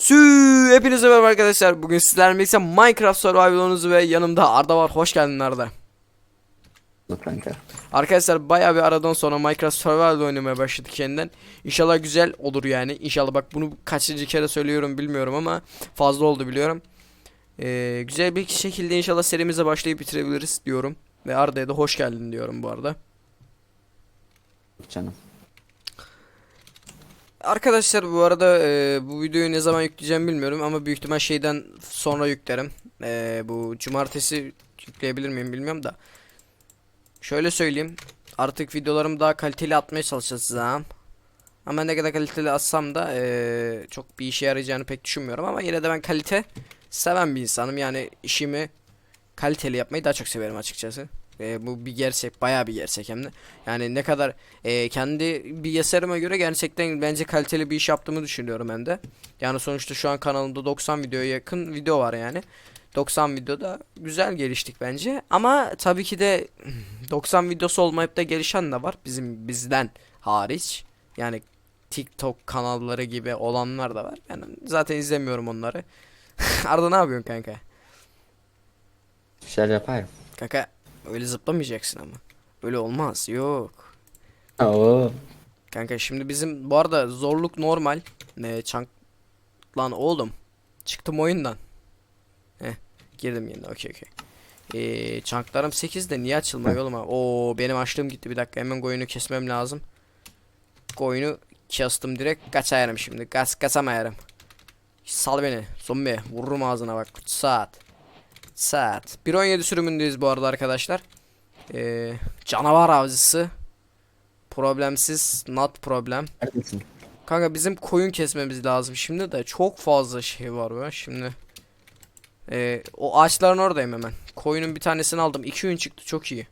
Sü hepinize merhaba arkadaşlar. Bugün sizlerle birlikte Minecraft Survival'ınızı ve yanımda Arda var. Hoş geldin Arda. kanka. Arkadaşlar bayağı bir aradan sonra Minecraft Survival oynamaya başladık yeniden. İnşallah güzel olur yani. İnşallah bak bunu kaçıncı kere söylüyorum bilmiyorum ama fazla oldu biliyorum. Ee, güzel bir şekilde inşallah serimize başlayıp bitirebiliriz diyorum. Ve Arda'ya da hoş geldin diyorum bu arada. Canım. Arkadaşlar bu arada e, bu videoyu ne zaman yükleyeceğim bilmiyorum ama büyük ihtimal şeyden sonra yüklerim. E, bu cumartesi yükleyebilir miyim bilmiyorum da. Şöyle söyleyeyim. Artık videolarımı daha kaliteli atmaya çalışacağım. Ama ne kadar kaliteli atsam da e, çok bir işe yarayacağını pek düşünmüyorum ama yine de ben kalite seven bir insanım. Yani işimi kaliteli yapmayı daha çok severim açıkçası. E, bu bir gerçek, bayağı bir gerçek hem de. Yani ne kadar e, kendi bir eserime göre gerçekten bence kaliteli bir iş yaptığımı düşünüyorum hem de. Yani sonuçta şu an kanalımda 90 videoya yakın video var yani. 90 videoda güzel geliştik bence. Ama tabii ki de 90 videosu olmayıp da gelişen de var. Bizim bizden hariç. Yani TikTok kanalları gibi olanlar da var. Yani zaten izlemiyorum onları. Arda ne yapıyorsun kanka? Bir şeyler yaparım. Kanka öyle zıplamayacaksın ama. Öyle olmaz. Yok. Oo. Kanka şimdi bizim bu arada zorluk normal. Ne çank lan oğlum. Çıktım oyundan. Heh girdim yine. Okey okey. Ee, çanklarım 8 de niye açılmıyor oğlum? Oo benim açlığım gitti bir dakika hemen koyunu kesmem lazım. Koyunu kestim direkt kaçayarım şimdi. Kaç kaçamayarım. Sal beni zombi vururum ağzına bak saat. Saat. 1.17 sürümündeyiz bu arada arkadaşlar. Ee, canavar avcısı. Problemsiz, not problem. Neredesin? Kanka bizim koyun kesmemiz lazım şimdi de çok fazla şey var be şimdi. Ee, o ağaçların oradayım hemen. Koyunun bir tanesini aldım. 2 gün çıktı çok iyi.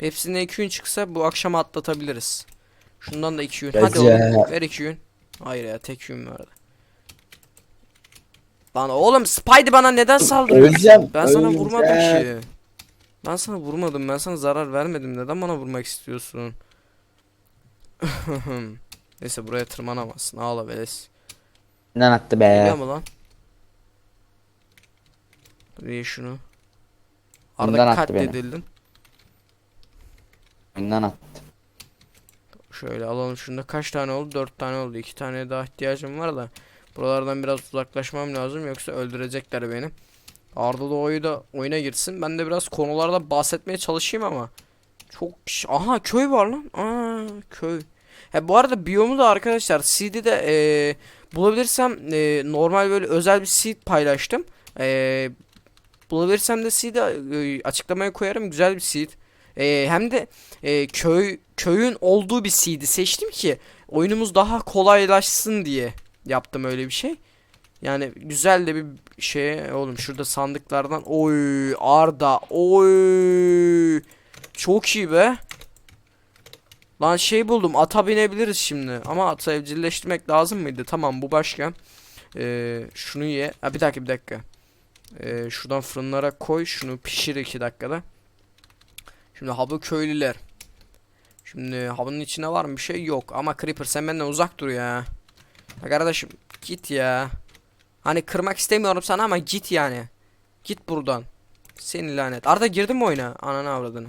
Hepsine 2 gün çıksa bu akşam atlatabiliriz. Şundan da 2 gün. Hadi oğlum ver 2 gün. Hayır ya tek gün vardı. Lan oğlum Spidey bana neden saldırıyorsun? Öleceğim. Ben sana öleceğim. vurmadım ki. Ben sana vurmadım. Ben sana zarar vermedim. Neden bana vurmak istiyorsun? Neyse buraya tırmanamazsın. Ağla Veles. Kimden attı Geliyor be? mu lan? Buraya şunu. Bundan Arda attı beni. katledildin. Kimden attı? Şöyle alalım şunda kaç tane oldu? 4 tane oldu. 2 tane daha ihtiyacım var da. Buralardan biraz uzaklaşmam lazım yoksa öldürecekler beni. Arda da oyu da oyuna girsin. Ben de biraz konularda bahsetmeye çalışayım ama. Çok aha köy var lan. Aa köy. He bu arada biyomu da arkadaşlar CD'de eee bulabilirsem eee, normal böyle özel bir seed paylaştım. Eee bulabilirsem de seed'i eee, açıklamaya koyarım. Güzel bir seed. Eee, hem de eee, köy köyün olduğu bir seed'i seçtim ki oyunumuz daha kolaylaşsın diye yaptım öyle bir şey. Yani güzel de bir şey oğlum şurada sandıklardan oy Arda oy çok iyi be. Lan şey buldum ata binebiliriz şimdi ama ata evcilleştirmek lazım mıydı? Tamam bu başka. Ee, şunu ye. Ha, bir dakika bir dakika. Ee, şuradan fırınlara koy şunu pişir iki dakikada. Şimdi habı köylüler. Şimdi habının içine var mı bir şey yok ama Creeper sen benden uzak dur ya. Ya kardeşim git ya. Hani kırmak istemiyorum sana ama git yani. Git buradan. Seni lanet. Arda girdin mi oyuna? Ananı avradını.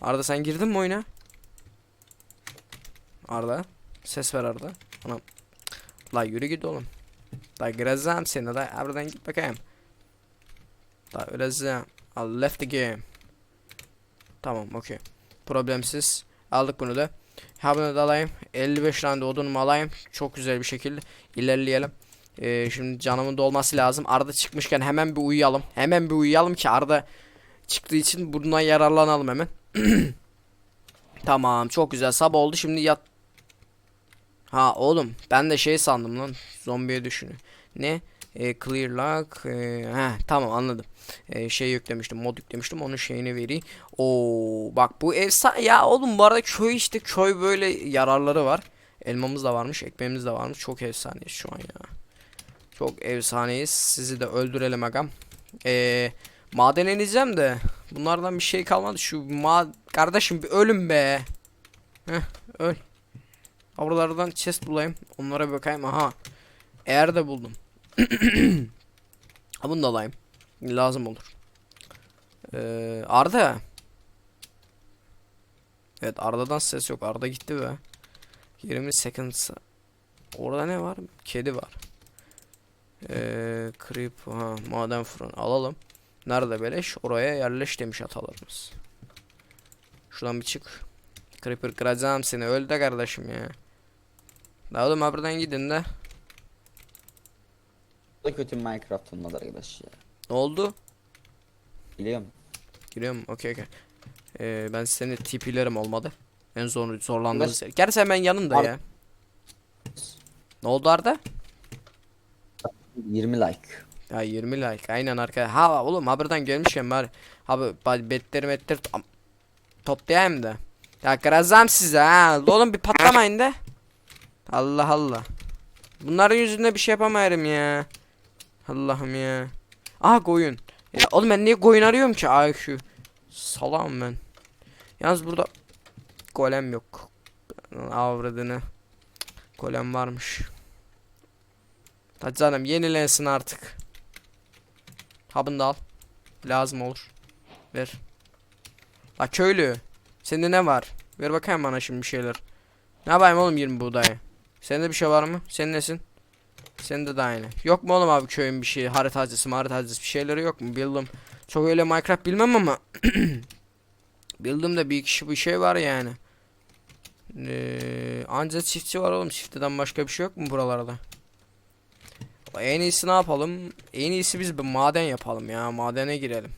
Arda sen girdin mi oyuna? Arda. Ses ver Arda. Anam. La yürü git oğlum. La gireceğim seni la. Aradan git bakayım. La öleceğim. I left the game. Tamam okey. Problemsiz. Aldık bunu da. Ha bunu da alayım. 55 tane de odunumu alayım. Çok güzel bir şekilde ilerleyelim. Ee, şimdi canımın dolması lazım. Arda çıkmışken hemen bir uyuyalım. Hemen bir uyuyalım ki Arda çıktığı için bundan yararlanalım hemen. tamam çok güzel sabah oldu şimdi yat. Ha oğlum ben de şey sandım lan zombiye düşünü. Ne? E, clear lock. E, heh, tamam anladım. E, şey yüklemiştim mod yüklemiştim onun şeyini vereyim. Oo bak bu efsane ya oğlum bu arada köy işte köy böyle yararları var. Elmamız da varmış ekmeğimiz de varmış çok efsaneyiz şu an ya. Çok efsaneyiz sizi de öldürelim agam. Eee maden ineceğim de bunlardan bir şey kalmadı şu ma kardeşim bir ölüm be. Heh öl. Avralardan chest bulayım onlara bakayım aha. Eğer de buldum. ha bunu da alayım. Lazım olur. Ee, Arda. Evet Arda'dan ses yok. Arda gitti be. 20 seconds. Orada ne var? Kedi var. Ee, creep ha maden fırın alalım. Nerede beleş? Oraya yerleş demiş atalarımız. Şuradan bir çık. Creeper kıracağım seni. Öl de kardeşim ya. Da oğlum buradan gidin de. Da kötü Minecraft olmadı arkadaş ya. Ne oldu? Biliyorum. Giriyorum. Okey okey. Ee, ben seni TP'lerim olmadı. En zor zorlandığımız yer. Gerçi hemen yanında Ar- ya. Ne oldu Arda? 20 like. Ya 20 like. Aynen arka. Ha oğlum haberden gelmişken bari. Abi ba- betleri metleri to- toplayayım da. Ya kırazam size ha. Oğlum bir patlamayın da. Allah Allah. Bunların yüzünden bir şey yapamayarım ya. Allah'ım ya. Aha koyun. Ya oğlum ben niye koyun arıyorum ki? Ay şu. Salam ben. Yalnız burada golem yok. Avradını. Golem varmış. Hadi canım yenilensin artık. Habını da al. Lazım olur. Ver. La köylü. Sende ne var? Ver bakayım bana şimdi bir şeyler. Ne yapayım oğlum 20 buğdayı? Sende bir şey var mı? Senin nesin? Sende de aynı. Yok mu oğlum abi köyün bir şey haritacısı haritacısı bir şeyleri yok mu? Bildim. Çok öyle Minecraft bilmem ama. Bildim de bir kişi bir şey var yani. Ee, anca çiftçi var oğlum. Çiftçiden başka bir şey yok mu buralarda? En iyisi ne yapalım? En iyisi biz bir maden yapalım ya. Madene girelim.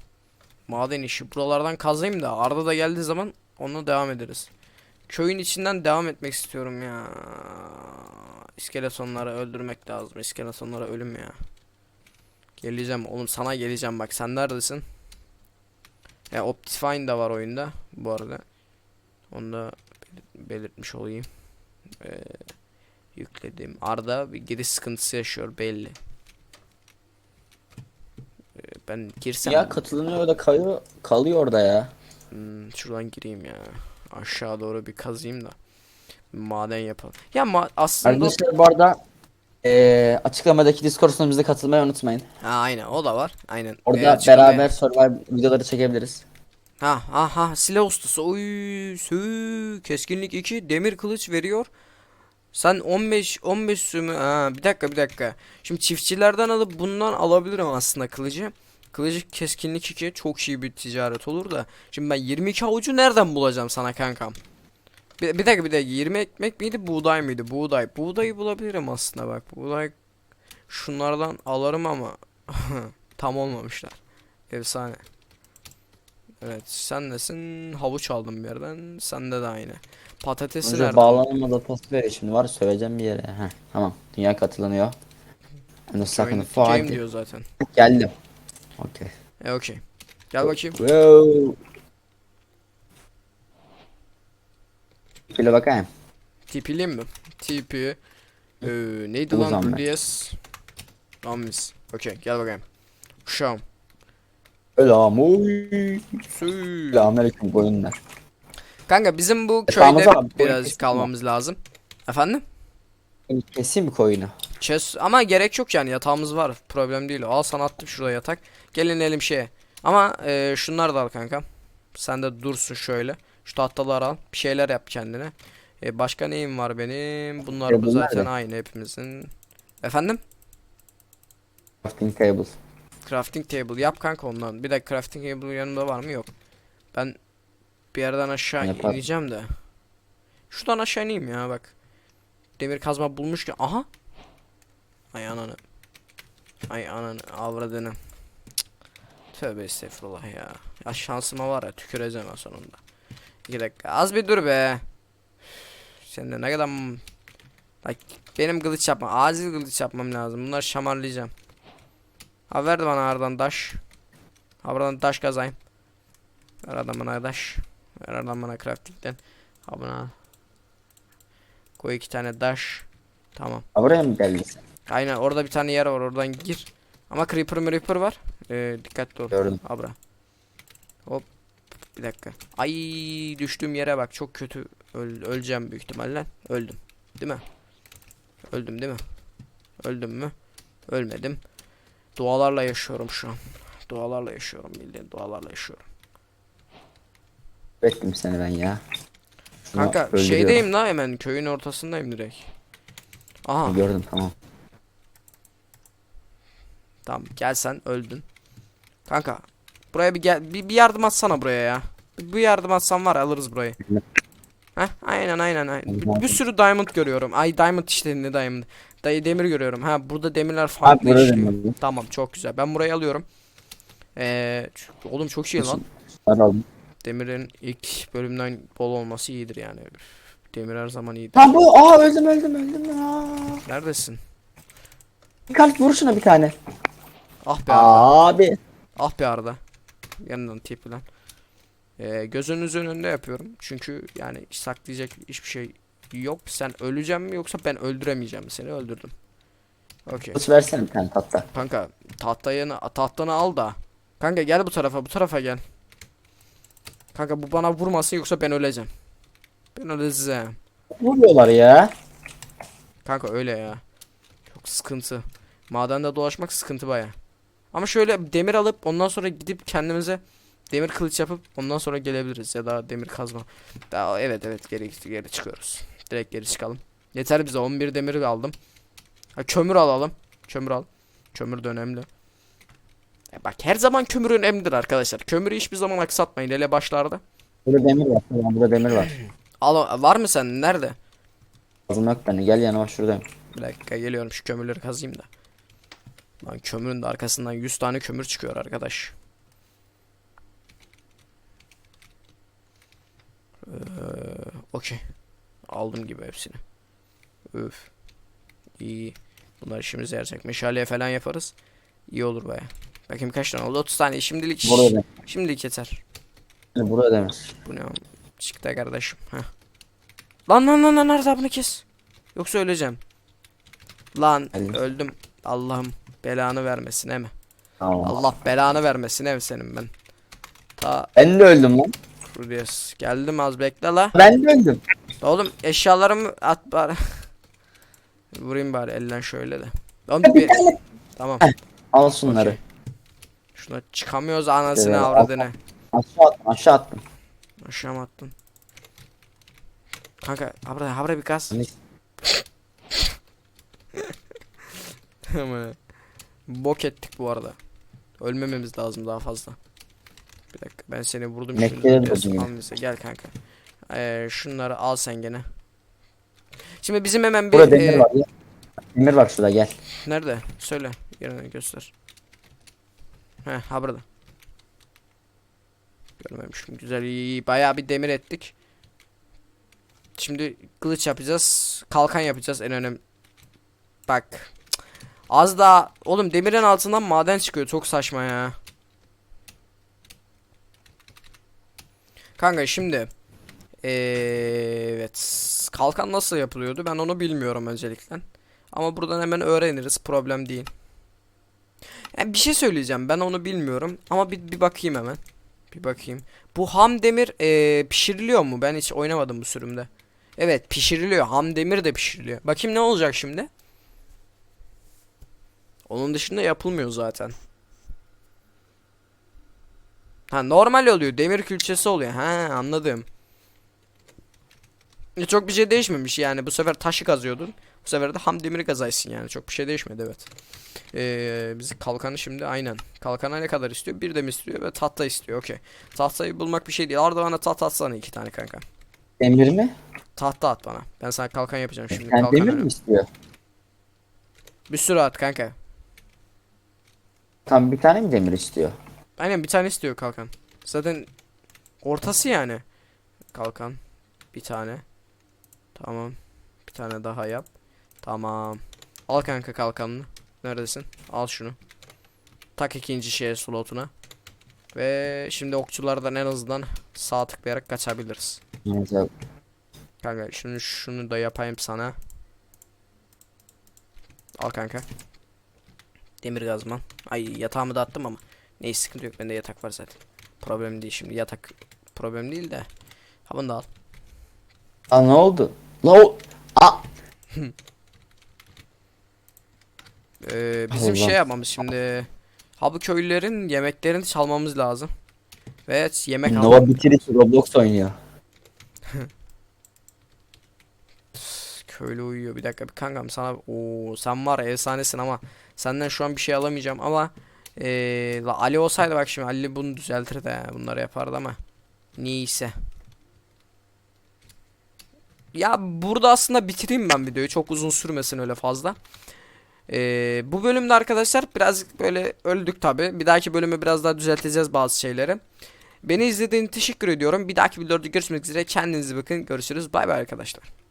Maden işi. Buralardan kazayım da Arda da geldiği zaman onunla devam ederiz. Köyün içinden devam etmek istiyorum ya. İskeletonları öldürmek lazım. İskeletonlara ölüm ya. Geleceğim oğlum sana geleceğim bak sen neredesin? Ya Optifine de var oyunda bu arada. Onu da belir- belirtmiş olayım. Ee, yükledim. Arda bir giriş sıkıntısı yaşıyor belli. Ee, ben girsem Ya katılınıyor da kalıyor, kalıyor orada ya. Hmm, şuradan gireyim ya. Aşağı doğru bir kazayım da. Maden yapalım. Ya ma aslında Arkadaşlar bu arada eee açıklamadaki Discord sunucumuza katılmayı unutmayın. ha, aynen o da var. Aynen. Orada Ee, beraber survival videoları çekebiliriz. Ha ha ha silah ustası. Oy sü keskinlik 2 demir kılıç veriyor. Sen 15 15 sümü ha bir dakika bir dakika. Şimdi çiftçilerden alıp bundan alabilirim aslında kılıcı. Kılıcı keskinlik 2 çok iyi bir ticaret olur da. Şimdi ben 22 avucu nereden bulacağım sana kankam? Bir, bir dakika bir dakika 20 ekmek miydi buğday mıydı? Buğday. Buğdayı bulabilirim aslında bak. Buğday şunlardan alırım ama tam olmamışlar. Efsane. Evet sen nesin? Havuç aldım bir yerden. Sende de aynı. Patatesi Önce nereden? bağlanamadı pas veriyor şimdi var söyleyeceğim bir yere. Heh, tamam dünya katılınıyor. And the second fight. diyor zaten. Geldim. Okey. E okey. Gel bakayım. Wow. Şöyle bakayım. TP'liyim mi? TP. Ee, neydi Bu lan? Radius. Amis. Okey gel bakayım. Uşağım. Selamünaleyküm boyunlar. Kanka bizim bu Efendim köyde abi, biraz kesin kalmamız lazım. Efendim? Keseyim mi koyunu? Chest ama gerek yok yani yatağımız var. Problem değil. Al sana attım şuraya yatak. Gelin elim şeye. Ama e, şunlar da al kanka. Sen de dursun şöyle. Şu tahtaları al. Bir şeyler yap kendine. E, başka neyim var benim? Bunlar bu zaten ne? aynı hepimizin. Efendim? Crafting table. Crafting table yap kanka ondan. Bir de crafting table yanımda var mı? Yok. Ben bir yerden aşağı Yaparım. ineceğim de. Şuradan aşağı ineyim ya bak. Demir kazma bulmuşken. Aha. Ay ananı. Ay ananı avradını. Cık. Tövbe estağfurullah ya. Ya şansıma var ya tüküreceğim sonunda. İki dakika. Az bir dur be. Sen de ne kadar... Bak benim kılıç yapma. Acil kılıç yapmam lazım. Bunları şamarlayacağım. Ha verdi bana aradan daş. Ha buradan daş kazayım. Ver adam bana daş. Ver adam bana crafting'den. Ha buna. Koy iki tane daş. Tamam. Ha, buraya mı geldin? Aynen orada bir tane yer var oradan gir. Ama creeper creeper var. Ee, dikkatli ol. Gördüm. Abra. Hop. Bir dakika. Ay düştüğüm yere bak çok kötü. Öl öleceğim büyük ihtimalle. Öldüm. Değil mi? Öldüm değil mi? Öldüm mü? Ölmedim. Dualarla yaşıyorum şu an. Dualarla yaşıyorum bildiğin dualarla yaşıyorum. Bekledim seni ben ya. Şunu Kanka şeydeyim la hemen köyün ortasındayım direkt. Aha Gördüm tamam. tamam gel sen öldün. Kanka buraya bir gel bir, bir yardım atsana buraya ya. Bir yardım atsan var alırız burayı. Heh aynen aynen aynen. Bir, bir sürü diamond görüyorum. Ay diamond işte ne diamond. Dayı demir görüyorum. Ha burada demirler farklı işliyor. demirler. Tamam çok güzel. Ben burayı alıyorum. Ee, oğlum çok iyi lan. Şunları aldım. Demirin ilk bölümden bol olması iyidir yani. Demir her zaman iyidir. Lan bu aa öldüm öldüm öldüm ya. Neredesin? Bir kalp vur şuna bir tane. Ah be Arda. Abi. Ah be Arda. Yanından tip lan. Ee, gözünüzün önünde yapıyorum. Çünkü yani saklayacak hiçbir şey yok. Sen öleceğim mi yoksa ben öldüremeyeceğim mi? Seni öldürdüm. Okey. Kılıç versene bir tane tatlı. Kanka tahtayı tahtanı al da. Kanka gel bu tarafa bu tarafa gel. Kanka bu bana vurmasın yoksa ben öleceğim. Ben öleceğim. Vuruyorlar ya. Kanka öyle ya. Çok sıkıntı. Madende dolaşmak sıkıntı baya. Ama şöyle demir alıp ondan sonra gidip kendimize demir kılıç yapıp ondan sonra gelebiliriz ya da demir kazma. Daha evet evet geri geri çıkıyoruz. Direkt geri çıkalım. Yeter bize 11 demir aldım. Ha, kömür alalım. Kömür al. Kömür de önemli. E bak her zaman kömür önemlidir arkadaşlar. Kömürü hiçbir zaman aksatmayın hele başlarda. Burada demir var. Tamam, burada demir var. Al var mı sen nerede? Lazım yok bende. Gel yanıma şuradayım. Bir dakika geliyorum şu kömürleri kazayım da. Lan kömürün de arkasından 100 tane kömür çıkıyor arkadaş. Ee, Okey. Aldım gibi hepsini. Üf. İyi. Bunlar işimize yarayacak. Meşaleye falan yaparız. İyi olur baya. Bakayım kaç tane oldu? 30 tane. Şimdilik Burada şimdilik yeter. Burada demir. Bu ne? Çıktı kardeşim. Heh. Lan lan lan lan nerede bunu kes. Yoksa öleceğim. Lan Hadi. öldüm. Allah'ım belanı vermesin he mi? Tamam. Allah belanı vermesin he mi senin ben? Ta Ben de öldüm lan. Rudius. Geldim az bekle la. Ben de öldüm. Oğlum eşyalarımı at bari. Vurayım bari elden şöyle de. Oğlum Bir bir... Tamam. Al şunları. Okey. Şuna çıkamıyoruz anasını Evet, avradını. Aşağı attım aşağı attım. Aşağı mı attın? Kanka habra habra bir gaz. Hani- Ama bok ettik bu arada. Ölmememiz lazım daha fazla. Bir dakika ben seni vurdum şimdi. Almışsa gel kanka. Ee, şunları al sen gene. Şimdi bizim hemen bir Burada demir e, var ya. Demir var şurada gel. nerede? Söyle. Yerini göster. He ha burada. Görmemişim. Güzel iyi. Bayağı bir demir ettik. Şimdi kılıç yapacağız. Kalkan yapacağız en önemli. Bak. Az daha oğlum demirin altından maden çıkıyor. Çok saçma ya. Kanka şimdi evet kalkan nasıl yapılıyordu? Ben onu bilmiyorum öncelikle. Ama buradan hemen öğreniriz problem değil. Yani bir şey söyleyeceğim ben onu bilmiyorum. Ama bir, bir bakayım hemen. Bir bakayım. Bu ham demir ee, pişiriliyor mu? Ben hiç oynamadım bu sürümde. Evet pişiriliyor. Ham demir de pişiriliyor. Bakayım ne olacak şimdi onun dışında yapılmıyor zaten Ha normal oluyor. Demir külçesi oluyor. Ha anladım. E, Çok bir şey değişmemiş yani. Bu sefer taşı kazıyordun. Bu sefer de ham demiri kazaysın yani. Çok bir şey değişmedi evet. Ee, biz kalkanı şimdi aynen. Kalkana ne kadar istiyor? Bir de mi istiyor ve tahta istiyor. Okey. Tahtayı bulmak bir şey değil. Arda bana tahta atsana iki tane kanka. Demir mi? Tahta at bana. Ben sana kalkan yapacağım şimdi. Sen kalkan demir mi istiyor? Bir sürü at kanka. Tam bir tane mi demir istiyor? Aynen bir tane istiyor kalkan. Zaten ortası yani. Kalkan. Bir tane. Tamam. Bir tane daha yap. Tamam. Al kanka kalkanını. Neredesin? Al şunu. Tak ikinci şeye slotuna. Ve şimdi okçulardan en azından sağ tıklayarak kaçabiliriz. Neyse. Kanka şunu şunu da yapayım sana. Al kanka. Demir gazman. Ay yatağımı da attım ama. Neyse sıkıntı yok bende yatak var zaten. Problem değil şimdi yatak problem değil de. Ha bunu da al. Aa ne oldu? La o... Aa! Ee, bizim Allah. şey yapmamız şimdi. Ha bu köylülerin yemeklerini çalmamız lazım. Ve yemek Nova bitirisi Roblox oynuyor. Köylü uyuyor. Bir dakika bir kankam sana o sen var efsanesin ama senden şu an bir şey alamayacağım ama eee la Ali olsaydı bak şimdi Ali bunu düzeltirdi ha, bunları yapardı ama neyse. Ya burada aslında bitireyim ben videoyu çok uzun sürmesin öyle fazla. Eee, bu bölümde arkadaşlar birazcık böyle öldük tabi. Bir dahaki bölümü biraz daha düzelteceğiz bazı şeyleri. Beni izlediğiniz teşekkür ediyorum. Bir dahaki videoda görüşmek üzere. Kendinize bakın. Görüşürüz. Bay bay arkadaşlar.